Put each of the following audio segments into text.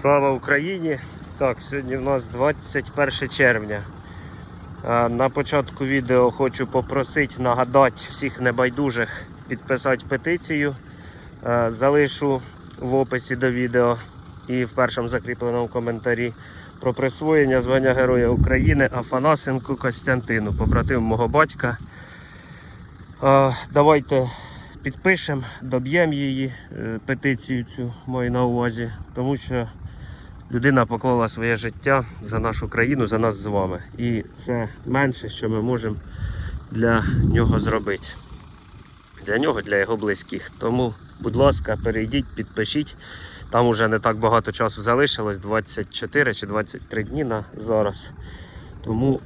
Слава Україні! Так, сьогодні в нас 21 червня. На початку відео хочу попросити нагадати всіх небайдужих підписати петицію. Залишу в описі до відео і в першому закріпленому коментарі про присвоєння звання Героя України Афанасенку Костянтину, побратим мого батька. Давайте підпишемо, доб'ємо її, е, петицію цю маю на увазі, тому що людина поклала своє життя за нашу країну, за нас з вами. І це менше, що ми можемо для нього зробити. Для нього, для його близьких. Тому, будь ласка, перейдіть, підпишіть. Там уже не так багато часу залишилось, 24 чи 23 дні на зараз. Тому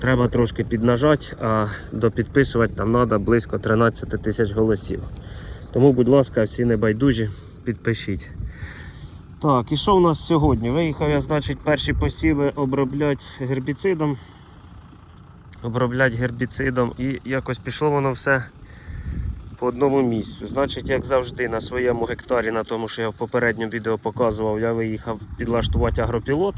треба трошки піднажати, а допідписувати там треба близько 13 тисяч голосів. Тому, будь ласка, всі небайдужі, підпишіть. Так, і що в нас сьогодні? Виїхав я, значить, перші посіви обробляти гербіцидом. Обробляти гербіцидом і якось пішло воно все по одному місцю. Значить, як завжди, на своєму гектарі, на тому, що я в попередньому відео показував, я виїхав підлаштувати агропілот.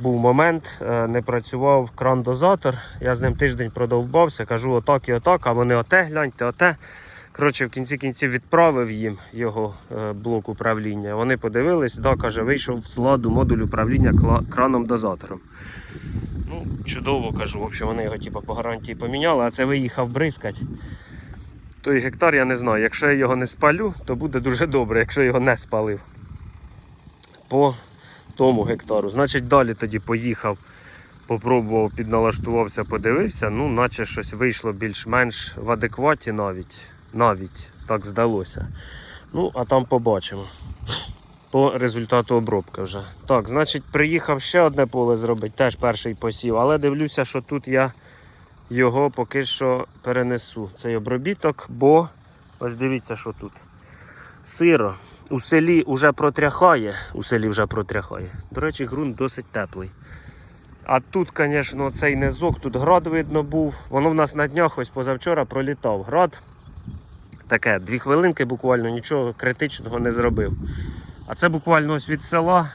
Був момент, е, не працював кран-дозатор. Я з ним тиждень продовбався, кажу отак і отак, а вони оте, гляньте, оте. Коротше, в кінці кінців відправив їм його е, блок управління. Вони подивились, да, каже, вийшов з ладу модуль управління краном-дозатором. Ну, чудово кажу, в вони його типу, по гарантії поміняли, а це виїхав бризкать. Той гектар я не знаю. Якщо я його не спалю, то буде дуже добре, якщо його не спалив. По тому гектару. Значить, далі тоді поїхав, попробував, підналаштувався, подивився. Ну, наче щось вийшло більш-менш в адекваті навіть. Навіть так здалося. Ну, а там побачимо. По результату обробки вже. Так, значить, приїхав ще одне поле зробити, теж перший посів, але дивлюся, що тут я його поки що перенесу. Цей обробіток, бо ось дивіться, що тут. Сиро. У селі вже протряхає. У селі вже протряхає. До речі, ґрунт досить теплий. А тут, звісно, цей низок, тут град видно був. Воно в нас на днях ось позавчора пролітав град. Таке, дві хвилинки буквально нічого критичного не зробив. А це буквально ось від села.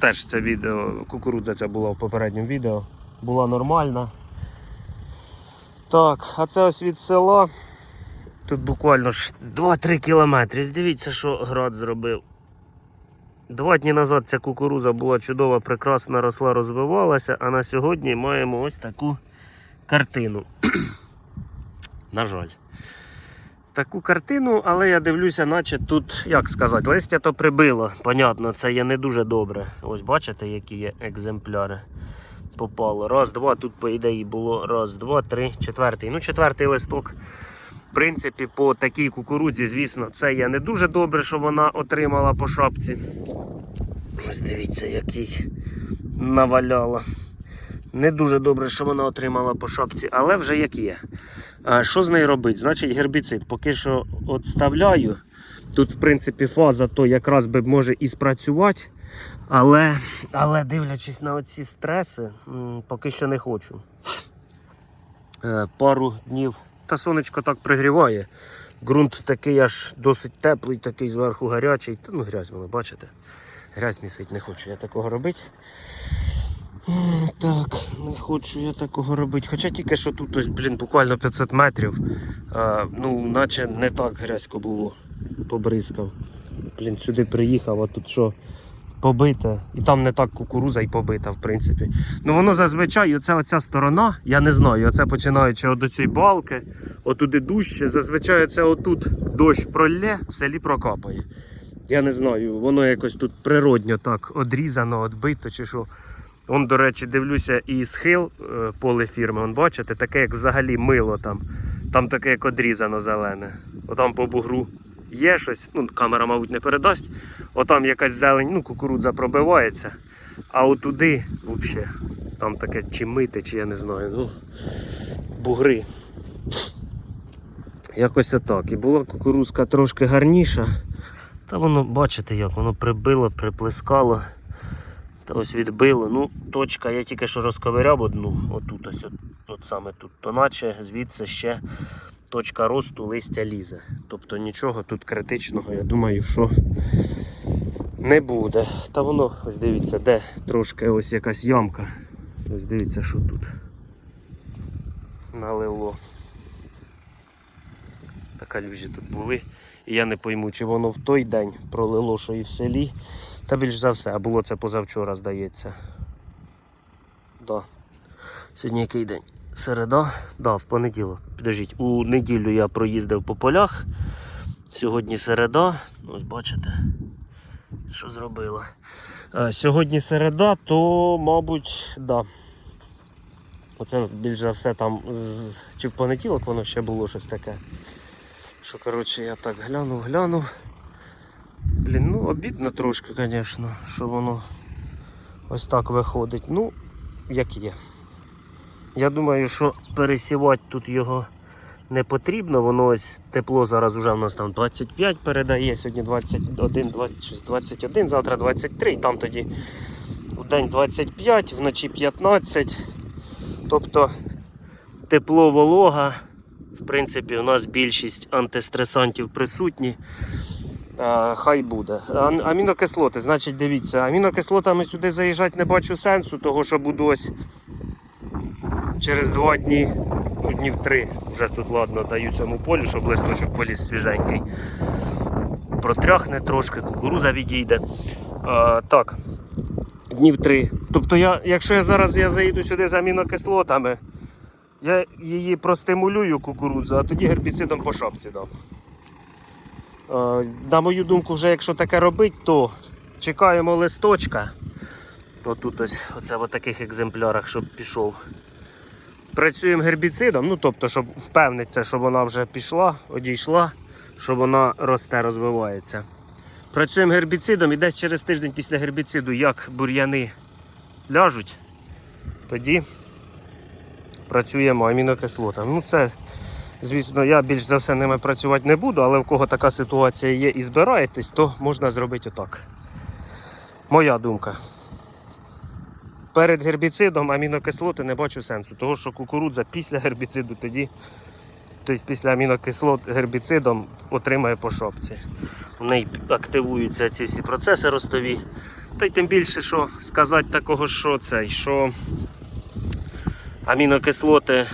Теж це відео, кукурудза ця була в попередньому відео. Була нормальна. Так, а це ось від села. Тут буквально ж 2-3 кілометри. Дивіться, що град зробив. Два дні назад ця кукуруза була чудова, прекрасна, росла, розвивалася, а на сьогодні маємо ось таку картину. на жаль. Таку картину, але я дивлюся, наче тут, як сказати, листя то прибило. Понятно, це є не дуже добре. Ось бачите, які є екземпляри. Попало. Раз, два, тут, по ідеї, було раз, два, три, четвертий. Ну, четвертий листок. В принципі, по такій кукурудзі, звісно, це є не дуже добре, що вона отримала по шапці. Ось дивіться, який наваляла. Не дуже добре, що вона отримала по шапці, але вже як є. Що з нею робити? Значить, гербіцид. Поки що отставляю. Тут, в принципі, фаза то якраз би може і спрацювати. Але, але дивлячись на оці стреси, поки що не хочу. Е, Пару днів. Та сонечко так пригріває. Ґрунт такий аж досить теплий, такий зверху гарячий. Та, ну, грязь воно, бачите? Грязь місить не хочу я такого робити. Так, не хочу я такого робити. Хоча тільки що тут ось, блін, буквально 500 метрів. А, ну, наче не так грязько було. Побризкав. Блін, сюди приїхав, а тут що побите. І там не так кукуруза і побита, в принципі. Ну воно зазвичай, оця оця сторона, я не знаю, оце починаючи до цієї балки, отуди дужче, зазвичай це отут дощ пролє, в селі прокапає. Я не знаю, воно якось тут природньо так одрізано, отбито чи що. Он, до речі, дивлюся і схил е, поле фірми, он бачите, таке як взагалі мило там. Там таке як одрізано зелене. Отам по бугру є щось, ну камера, мабуть, не передасть. Отам якась зелень, ну, кукурудза пробивається. А отуди, взагалі, там таке чи мити, чи я не знаю, ну, бугри. Якось отак. І була кукурузка трошки гарніша. Та воно, бачите, як воно прибило, приплескало. Та ось відбило. Ну, точка, я тільки що розковиряв одну, отут ось, от, от саме тут, то наче звідси ще точка росту листя лізе. Тобто нічого тут критичного, я думаю, що Не буде. Та воно, ось дивіться, де трошки ось якась ямка. Ось дивіться, що тут. Налило. Та калюжі тут були. І я не пойму, чи воно в той день пролило, що і в селі. Та більш за все, а було це позавчора, здається. Да. Сьогодні який день? Середа? Да, в понеділок. Підождіть, у неділю я проїздив по полях. Сьогодні середа. Ось бачите, що зробила. Е, Сьогодні середа, то, мабуть, да. Оце більш за все там чи в понеділок воно ще було щось таке. Що, коротше, я так глянув, глянув. Блін, ну обідно трошки, звісно, що воно ось так виходить. Ну, як є. Я думаю, що пересівати тут його не потрібно. Воно ось тепло зараз уже в нас там 25 передає, сьогодні 21, 26, 21, завтра 23, там тоді у день 25, вночі 15. Тобто тепло, волога. В принципі, у нас більшість антистресантів присутні. Хай буде. Амінокислоти, значить, дивіться, амінокислотами сюди заїжджати не бачу сенсу, того що буду ось через два дні, ну днів три, вже тут ладно даю цьому полю, щоб листочок поліз свіженький. Протряхне трошки, кукуруза відійде. А, так, днів три. Тобто, я, якщо я зараз я заїду сюди з амінокислотами, я її простимулюю кукурудзу, а тоді гербіцидом по шапці дам. Е, На мою думку, вже якщо таке робити, то чекаємо листочка. Отут ось оце в таких екземплярах, щоб пішов. Працюємо гербіцидом, ну тобто, щоб впевнитися, що вона вже пішла, одійшла, що вона росте, розвивається. Працюємо гербіцидом і десь через тиждень після гербіциду, як бур'яни ляжуть, тоді працюємо амінокислотами. Ну це Звісно, я більш за все ними працювати не буду, але в кого така ситуація є і збираєтесь, то можна зробити отак. Моя думка. Перед гербіцидом амінокислоти не бачу сенсу, тому що кукурудза після гербіциду тоді, тобто після амінокислот гербіцидом отримає по шопці. В неї активуються ці всі процеси ростові. Та й тим більше, що сказати такого, що це, що амінокислоти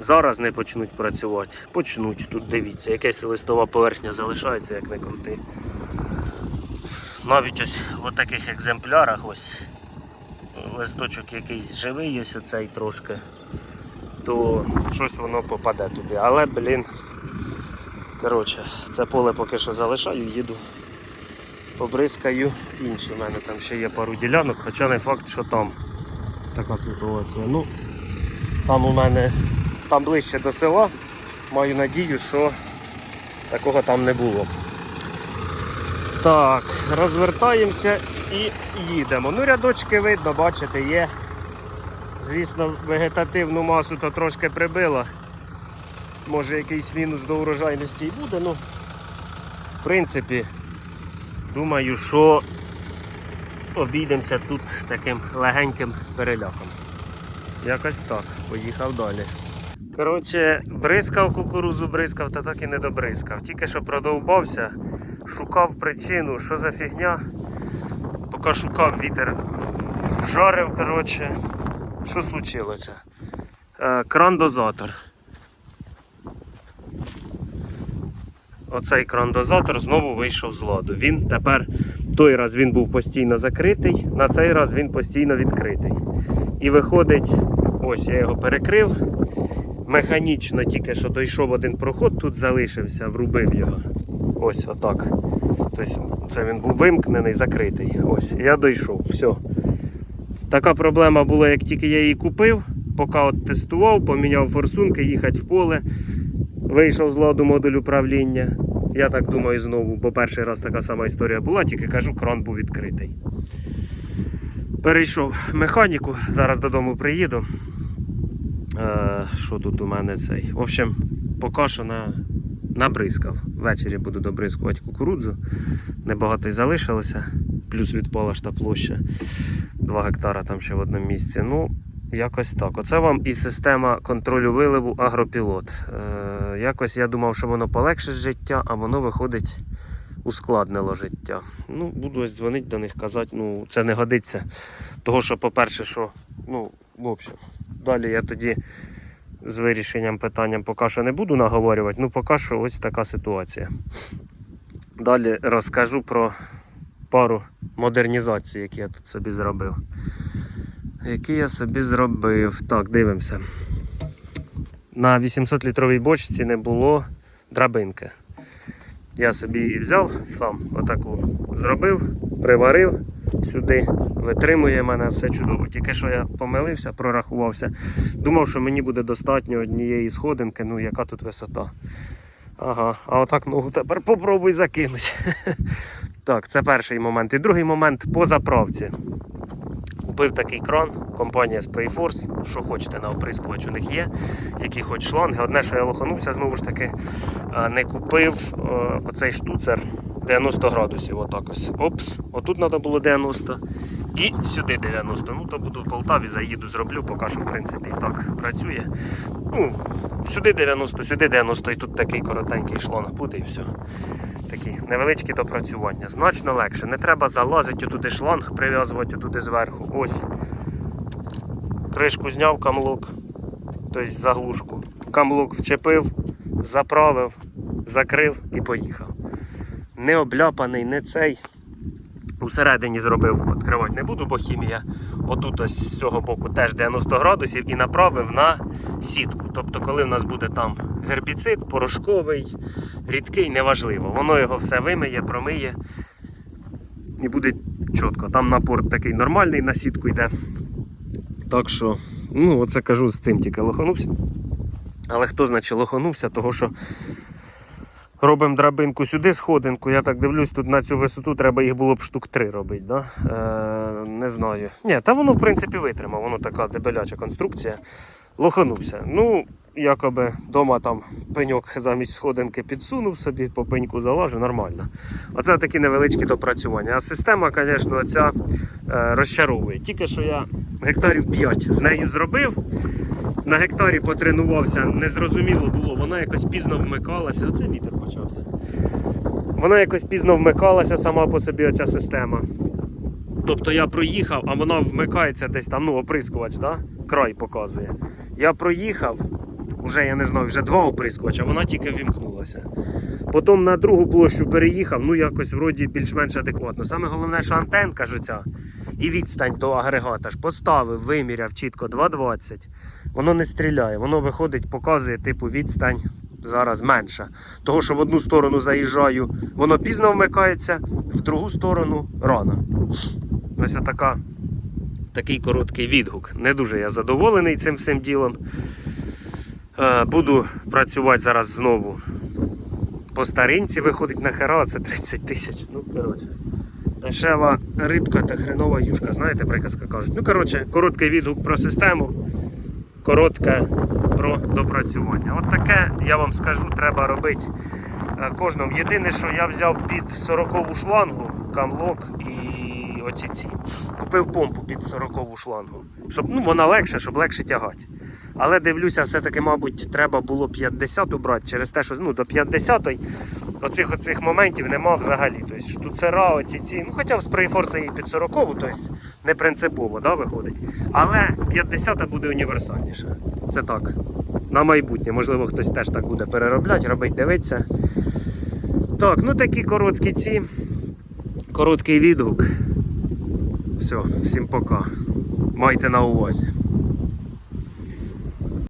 зараз не почнуть працювати. Почнуть. Тут дивіться, якась листова поверхня залишається, як не крути. Навіть ось в таких екземплярах ось листочок якийсь живий, ось оцей трошки, то щось воно попаде туди. Але, блін, коротше, це поле поки що залишаю, їду. Побризкаю інші. У мене там ще є пару ділянок, хоча не факт, що там така ситуація. Ну, там у мене там ближче до села. Маю надію, що такого там не було. Так, розвертаємося і їдемо. Ну, рядочки видно, бачите, є. Звісно, вегетативну масу то трошки прибило. Може якийсь мінус до урожайності і буде, ну в принципі, думаю, що обійдемося тут таким легеньким переляком. Якось так, поїхав далі. Коротше, бризкав кукурузу, бризкав та так і не добризкав. Тільки що продовбався, шукав причину, що за фігня. Поки шукав вітер, вжарив, коротше. Що случилося? Е, кран-дозатор. Оцей кран-дозатор знову вийшов з ладу. Він тепер, той раз він був постійно закритий, на цей раз він постійно відкритий. І виходить, ось я його перекрив. Механічно тільки що дійшов один проход, тут залишився, врубив його. Ось отак. Тобто це він був вимкнений, закритий. Ось, я дійшов. Все. Така проблема була, як тільки я її купив, поки от тестував, поміняв форсунки, їхати в поле. Вийшов з ладу модуль управління. Я так думаю, знову, бо перший раз така сама історія була, тільки кажу, кран був відкритий. Перейшов механіку, зараз додому приїду. Е, що тут у мене цей? В общем, поки що на, набризкав. Ввечері буду добризкувати кукурудзу. Небагато й залишилося, плюс відпала ж та площа. 2 гектара там ще в одному місці. Ну, якось так. Оце вам і система контролю виливу агропілот. Е, якось я думав, що воно полегшить життя, а воно виходить ускладнило життя. Ну, буду ось дзвонити до них, казати, ну, це не годиться. Того, що, по-перше, що, ну, в общем, далі я тоді з вирішенням питанням поки що не буду наговорювати, ну поки що ось така ситуація. Далі розкажу про пару модернізацій, які я тут собі зробив. Які я собі зробив. Так, дивимося. На 800-літровій бочці не було драбинки. Я собі її взяв сам, отаку зробив, приварив сюди, витримує мене все чудово. Тільки що я помилився, прорахувався. Думав, що мені буде достатньо однієї сходинки, ну яка тут висота. Ага, а отак ногу тепер попробуй закинути. Так, це перший момент. І другий момент по заправці. Купив такий кран, компанія Sprayforce, що хочете на оприскувач у них є, які хоч шланги. Одне, що я лоханувся, знову ж таки, е, не купив е, оцей штуцер 90 градусів. Отак ось. Опс, отут треба було 90 і сюди 90. Ну, то буду в Полтаві, заїду, зроблю, поки що, в принципі, і так працює. Ну, сюди 90, сюди 90, і тут такий коротенький шланг буде і все. Такі невеличкі допрацювання. Значно легше. Не треба залазити туди шланг, прив'язувати туди зверху. Ось. Кришку зняв камлок, тобто заглушку. Камлок вчепив, заправив, закрив і поїхав. Не обляпаний, не цей. Усередині зробив, відкривати не буду, бо хімія. Отут ось з цього боку теж 90 градусів і направив на сітку. Тобто, коли в нас буде там гербіцид, порошковий, рідкий, неважливо. Воно його все вимиє, промиє і буде чітко. Там напор такий нормальний на сітку йде. Так що, ну, оце кажу з цим тільки лоханувся. Але хто значить лоханувся, того що робимо драбинку сюди, сходинку. Я так дивлюсь, тут на цю висоту треба їх було б штук три робити. Да? Е, не знаю. Ні, та воно в принципі витримав, воно така дебеляча конструкція. Лоханувся. Ну, якоби вдома там пеньок замість сходинки підсунув собі, по пеньку залажу, нормально. Оце такі невеличкі допрацювання. А система, звісно, ця е, розчаровує. Тільки що я гектарів 5 з нею зробив. На гектарі потренувався, незрозуміло було, вона якось пізно вмикалася. Оце вітер почався. Вона якось пізно вмикалася сама по собі оця система. Тобто я проїхав, а вона вмикається десь там, ну, оприскувач, да? край показує. Я проїхав, вже я не знаю, вже два оприскувача, вона тільки вімкнулася. Потім на другу площу переїхав, ну якось вроді більш-менш адекватно. Саме головне, що антенка ж оця і відстань до агрегата ж поставив, виміряв чітко 2,20. Воно не стріляє, воно виходить, показує типу відстань зараз менша. Того, що в одну сторону заїжджаю, воно пізно вмикається, в другу сторону рано. Ось така, такий короткий відгук. Не дуже я задоволений цим всім ділом. Е, Буду працювати зараз знову по старинці, виходить на хера, це 30 тисяч. Ну, коротше. Дешева рибка та хренова юшка, знаєте, приказка кажуть. Ну, коротше, короткий відгук про систему, коротке про допрацювання. От таке, я вам скажу, треба робити е, кожному. Єдине, що я взяв під 40-ву шлангу, камлок і оці ці. Купив помпу під 40-ву шлангу. Щоб ну, вона легша, щоб легше тягати. Але дивлюся, все-таки, мабуть, треба було 50 брати через те, що ну, до 50 оцих оцих моментів нема взагалі. Тобто штуцера, оці ці. Ну, хоча в спрейфорса і під 40, тобто не принципово да, виходить. Але 50 буде універсальніша. Це так. На майбутнє. Можливо, хтось теж так буде переробляти, робить, дивиться. Так, ну такі короткі ці. Короткий відгук. Все, всім пока. Майте на увазі.